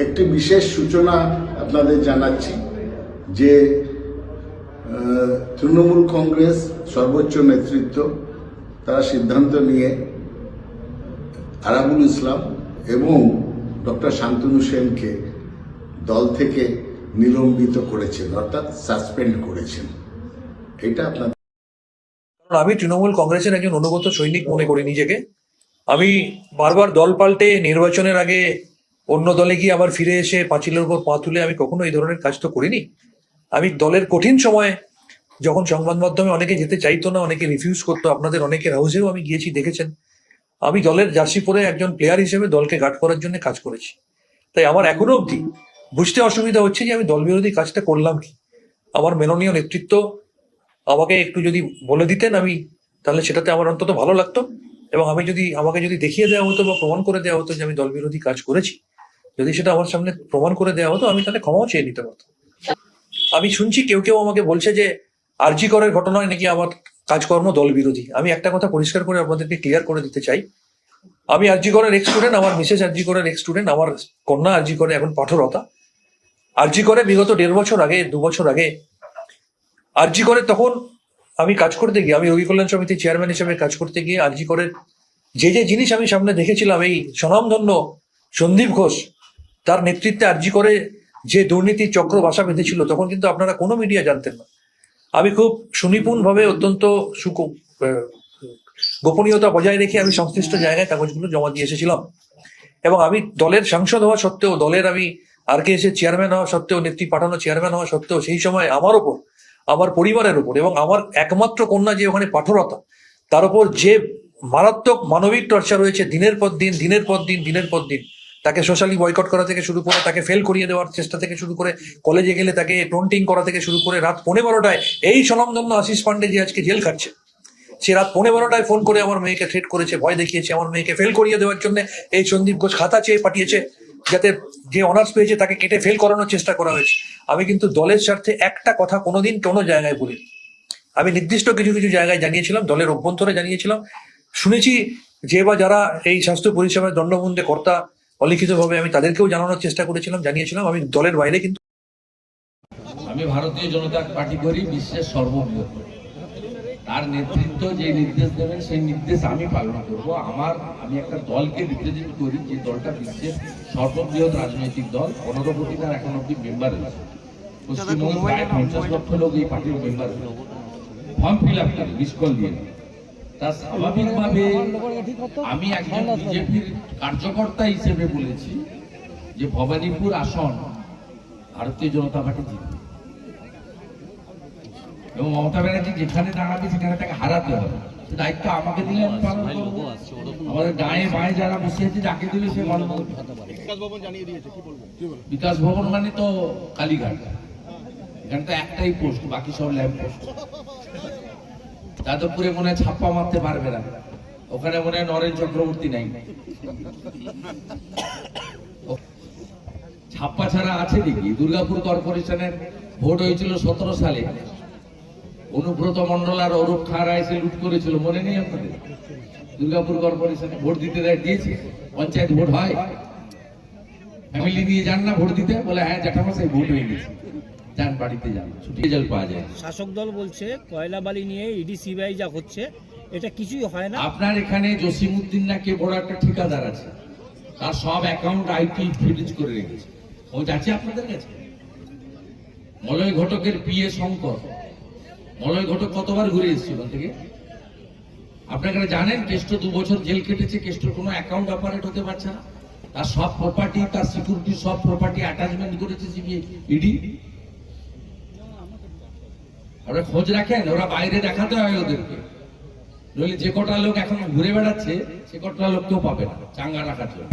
একটি বিশেষ সূচনা আপনাদের জানাচ্ছি যে তৃণমূল কংগ্রেস সর্বোচ্চ নেতৃত্ব, তারা সিদ্ধান্ত নিয়ে আরাবুল ইসলাম এবং ডক্টর শান্তনু সেনকে দল থেকে নিলম্বিত করেছেন, অর্থাৎ সাসপেন্ড করেছেন। এটা আপনার কারণ আমি তৃণমূল কংগ্রেসের একজন অনুগত সৈনিক মনে করি নিজেকে। আমি বারবার দল পাল্টে নির্বাচনের আগে অন্য দলে গিয়ে আবার ফিরে এসে পাঁচিলের উপর পা তুলে আমি কখনো এই ধরনের কাজ তো করিনি। আমি দলের কঠিন সময়ে যখন সংবাদ মাধ্যমে অনেকে যেতে চাইতো না, অনেকে রিফিউজ করতো, আপনাদের অনেকের হাউসেও আমি গিয়েছি, দেখেছেন। আমি দলের জার্সি পরে একজন প্লেয়ার হিসেবে দলকে গার্ড করার জন্য কাজ করেছি। তাই আমার এখনও অবধি বুঝতে অসুবিধা হচ্ছে যে আমি দল বিরোধী কাজটা করলাম কি? আমার মেননীয় নেতৃত্ব আমাকে একটু যদি বলে দিতেন আমি, তাহলে সেটাতে আমার অন্তত ভালো লাগতো। এবং আমি যদি, আমাকে যদি দেখিয়ে দেওয়া হতো বা প্রমাণ করে দেওয়া হতো যে আমি দল বিরোধী কাজ করেছি যদি সেটা আমার সামনে প্রমাণ করে দেওয়া হতো, আমি তাহলে ক্ষমাও চেয়ে নিতে পারতাম। আমি শুনছি কেউ কেউ আমাকে বলছে যে, আরজি করের ঘটনায় নাকি আমার কাজকর্ম দল বিরোধী আমি একটা কথা পরিষ্কার করে আপনাদেরকে ক্লিয়ার করে দিতে চাই। আমি আরজি করের এক্স স্টুডেন্ট আমার মিসেস আরজি করের এক্স স্টুডেন্ট আমার কন্যা আরজি করে এখন পাঠরতা। আরজি করে বিগত দেড় বছর আগে, দু বছর আগে, আরজি করে তখন আমি কাজ করতে গিয়ে, আমি রোগী কল্যাণ সমিতির চেয়ারম্যান হিসেবে কাজ করতে গিয়ে আরজি করে যে যে জিনিস আমি সামনে দেখেছিলাম, এই স্বনামধন্য সন্দীপ ঘোষ তার নেতৃত্বে আর্জি করে যে দুর্নীতির চক্র বাসা বেঁধেছিল, তখন কিন্তু আপনারা কোনো মিডিয়া জানতেন না। আমি খুব সুনিপুণভাবে অত্যন্ত সুক গোপনীয়তা বজায় রেখে আমি সংশ্লিষ্ট জায়গায় কাগজগুলো জমা দিয়ে এসেছিলাম। এবং আমি দলের সাংসদ হওয়া সত্ত্বেও, দলের আমি আর কে এসে চেয়ারম্যান হওয়া সত্ত্বেও, নেত্রী পাঠানো চেয়ারম্যান হওয়া সত্ত্বেও, সেই সময় আমার ওপর, আমার পরিবারের উপর এবং আমার একমাত্র কন্যা যে ওখানে পাঠরতা, তার উপর যে মারাত্মক মানবিক টর্চার রয়েছে দিনের পর দিন, দিনের পর দিন, দিনের পর দিন তাকে সোশ্যালি বয়কট করা থেকে শুরু করে, তাকে ফেল করিয়ে দেওয়ার চেষ্টা থেকে শুরু করে কলেজে গেলে তাকে টন্টিং করা থেকে শুরু করে রাত পৌনে বারোটায় এই স্বনামধন্য আশিস পান্ডে যে আজকে জেল খাচ্ছে, সে রাত পৌনে বারোটায় ফোন করে আমার মেয়েকে থ্রেট করেছে, ভয় দেখিয়েছে আমার মেয়েকে ফেল করিয়ে দেওয়ার জন্য। এই সন্দীপ ঘোষ খাতা চেয়ে পাঠিয়েছে, যাতে যে অনার্স পেয়েছে তাকে কেটে ফেল করানোর চেষ্টা করা হয়েছে। আমি কিন্তু দলের স্বার্থে একটা কথা কোনোদিন কোনো জায়গায় বলিনি। আমি নির্দিষ্ট কিছু কিছু জায়গায় জানিয়েছিলাম, দলের অভ্যন্তরে জানিয়েছিলাম। শুনেছি যে বা যারা এই স্বাস্থ্য পরিষেবার দণ্ডবন্ধে কর্তা অলিখিতভাবে আমি তাদেরকেও জানানোর চেষ্টা করেছিলাম, জানিয়েছিলাম। আমি দলের বাইরে কিন্তু আমি ভারতীয় জনতা পার্টি করি, বিশ্বের সর্ববৃহৎ তার নেতৃত্ব যে নির্দেশ দেবেন, সেই নির্দেশ আমি পালন করব। আমার, আমি একটা দলকে রিপ্রেজেন্ট করি, যে দলটা বিশ্বের সর্ববৃহৎ রাজনৈতিক দল। পনেরো কোটি তার এখন অব্দি মেম্বার রয়েছে। পশ্চিমবঙ্গে প্রায় পঞ্চাশ লক্ষ লোক এই পার্টির মেম্বার ফর্ম ফিল আপ করে মিস কল দিয়ে। তা স্বাভাবিকভাবে আমি একজন বিজেপির কার্যকর্তা হিসেবে বলেছি যে ভবানীপুর আসন ভারতীয় জনতা পার্টি জিতবে। এবং মমতা ব্যানার্জি যেখানে দাঁড়াবে সেখানে তাকে হারাতে হবে। দায়িত্ব আমাকে দিলে আমাদের ডায়ে বায়ে যারা বসে আছে, যাকে দিলে সে বিকাশ ভবন মানে তো কালীঘাট। এখানে তো একটাই পোস্ট বাকি সব ল্যাম্প পোস্ট যাদবপুরে মনে ছাপ্পা মারতে পারবে না। ওখানে মনে হয় নরেন চক্রবর্তী নাই। ছাপ্পা ছাড়া আছে দেখি দুর্গাপুর কর্পোরেশনের ভোট হয়েছিল সতেরো সালে। অনুব্রত মন্ডল আর অরূপ খাড়া এসে লুট করেছিল, মনে নেই আপনাদের? দুর্গাপুর কর্পোরেশনে ভোট দিতে দেয়, দিয়েছে? পঞ্চায়েত ভোট হয়? ফ্যামিলি নিয়ে যান না ভোট দিতে? বলে হ্যাঁ জ্যাঠামশাই, ভোট হয়ে গেছে। যান বাড়িতে যান ছুটি রেজাল্ট পাওয়া যায় শাসক দল বলছে কয়লা বালি নিয়ে ইডি সিবিআই যা হচ্ছে এটা কিছুই হয় না। আপনার এখানে জসিমুদ্দিন নাকি বড় একটা ঠিকাদার আছে তার সব অ্যাকাউন্ট আইটি ফ্রিজ করে রেখেছে। ও যাচ্ছে আপনাদের কাছে? মলয় ঘটকের পিএ শঙ্কর। মলয় ঘটক কতবার ঘুরে এসেছিল থেকে আপনারা জানেন কেষ্ট দু বছর জেল কেটেছে কেষ্টর কোনো অ্যাকাউন্ট অপারেট হতে পারছে না? তার সব প্রপার্টি তার সিকিউরিটি সব প্রপার্টি অ্যাটাচমেন্ট করেছে সিবিআই ইডি ওরা খোঁজ রাখেন, ওরা বাইরে দেখাতে হয় ওদেরকে। যে কটা লোক এখন ঘুরে বেড়াচ্ছে, সে কটা লোক কেউ পাবে না, চাঙ্গা রাখার জন্য।